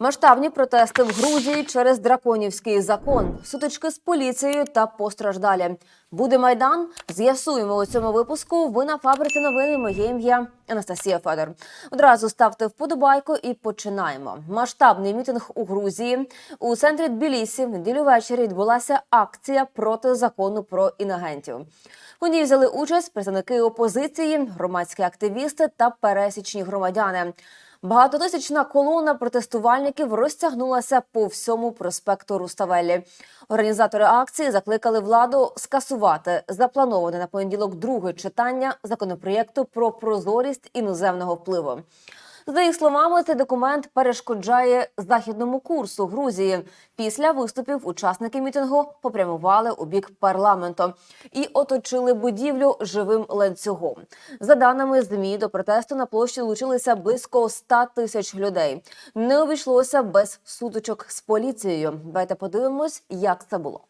Масштабні протести в Грузії через драконівський закон, сутички з поліцією та постраждалі. Буде майдан. З'ясуємо у цьому випуску. Ви на фабриці новини. Моє ім'я Анастасія Федор. Одразу ставте вподобайку і починаємо. Масштабний мітинг у Грузії у центрі Тбілісі в неділю ввечері відбулася акція проти закону про інагентів. У ній взяли участь представники опозиції, громадські активісти та пересічні громадяни. Багатотисячна колона протестувальників розтягнулася по всьому проспекту Руставелі. Організатори акції закликали владу скасувати заплановане на понеділок друге читання законопроєкту про прозорість іноземного впливу. За їх словами, цей документ перешкоджає західному курсу Грузії. Після виступів учасники мітингу попрямували у бік парламенту і оточили будівлю живим ланцюгом. За даними змі, до протесту на площі долучилися близько 100 тисяч людей. Не обійшлося без сутичок з поліцією. Давайте подивимось, як це було.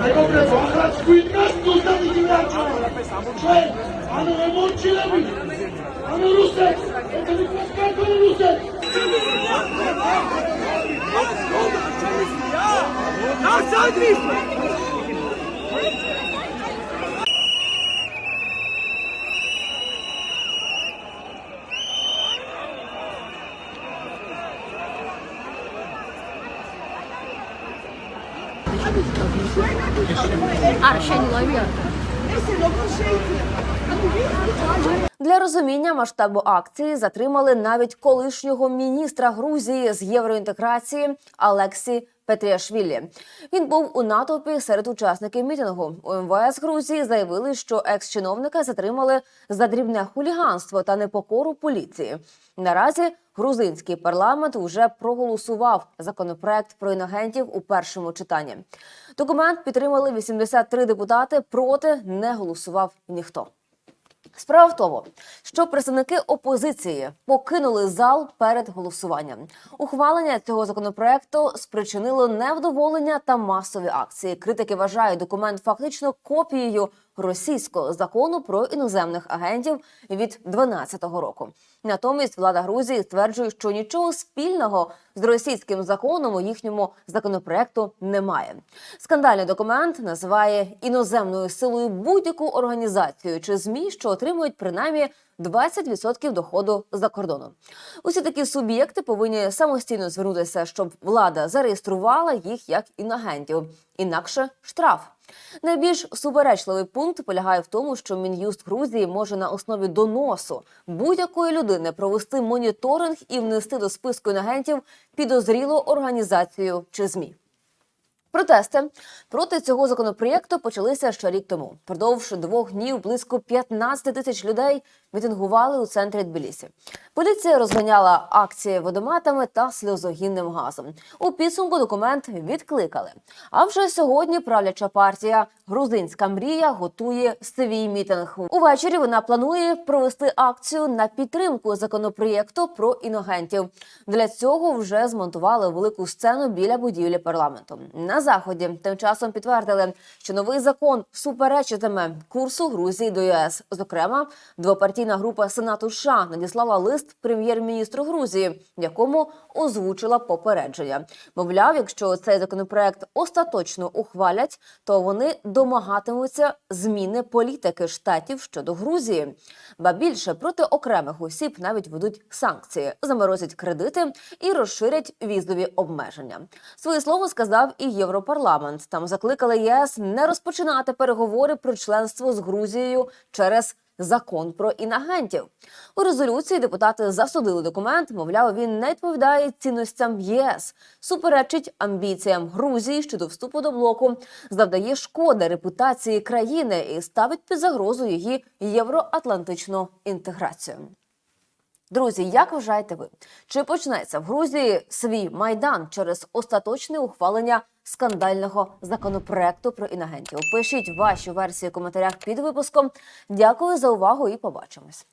Tego preso, a hrať kujtkaš, tu stane ti vrača. Čovjek, ano Emon Čilebi, ano Rusek, eto mi poskako Rusek. Nasad vi smo! Для розуміння масштабу акції затримали навіть колишнього міністра Грузії з євроінтеграції Алексі Петріашвілі. Він був у натовпі серед учасників мітингу. У МВС Грузії заявили, що екс-чиновника затримали за дрібне хуліганство та непокору поліції. Наразі грузинський парламент вже проголосував законопроект про інагентів у першому читанні. Документ підтримали 83 депутати. Проти не голосував ніхто. Справа в тому, що представники опозиції покинули зал перед голосуванням. Ухвалення цього законопроекту спричинило невдоволення та масові акції. Критики вважають документ фактично копією російського закону про іноземних агентів від 2012 року. Натомість влада Грузії стверджує, що нічого спільного з російським законом у їхньому законопроекту немає. Скандальний документ називає іноземною силою будь-яку організацію чи змі, що отримують принаймні 20% доходу за кордоном. Усі такі суб'єкти повинні самостійно звернутися, щоб влада зареєструвала їх як інагентів. Інакше штраф. Найбільш суперечливий пункт полягає в тому, що мін'юст Грузії може на основі доносу будь-якої людини провести моніторинг і внести до списку інагентів підозрілу організацію чи змі. Протести проти цього законопроєкту почалися ще рік тому. Продовж двох днів близько 15 тисяч людей мітингували у центрі Тбілісі. Поліція розганяла акції водоматами та сльозогінним газом. У підсумку документ відкликали. А вже сьогодні правляча партія Грузинська мрія готує свій мітинг. Увечері вона планує провести акцію на підтримку законопроєкту про іногентів. Для цього вже змонтували велику сцену біля будівлі парламенту. На заході тим часом підтвердили, що новий закон суперечитиме курсу Грузії до ЄС. Зокрема, двопартійна група Сенату США надіслала лист прем'єр-міністру Грузії, в якому озвучила попередження. Мовляв, якщо цей законопроект остаточно ухвалять, то вони домагатимуться зміни політики штатів щодо Грузії. Ба більше проти окремих осіб навіть ведуть санкції, заморозять кредити і розширять візові обмеження. Своє слово сказав і Європарламент. Там закликали ЄС не розпочинати переговори про членство з Грузією через закон про інагентів. У резолюції депутати засудили документ. Мовляв, він не відповідає цінностям ЄС, суперечить амбіціям Грузії щодо вступу до блоку, завдає шкоди репутації країни і ставить під загрозу її євроатлантичну інтеграцію. Друзі, як вважаєте ви? Чи почнеться в Грузії свій майдан через остаточне ухвалення скандального законопроекту про інагентів? Пишіть ваші версії в коментарях під випуском. Дякую за увагу і побачимось.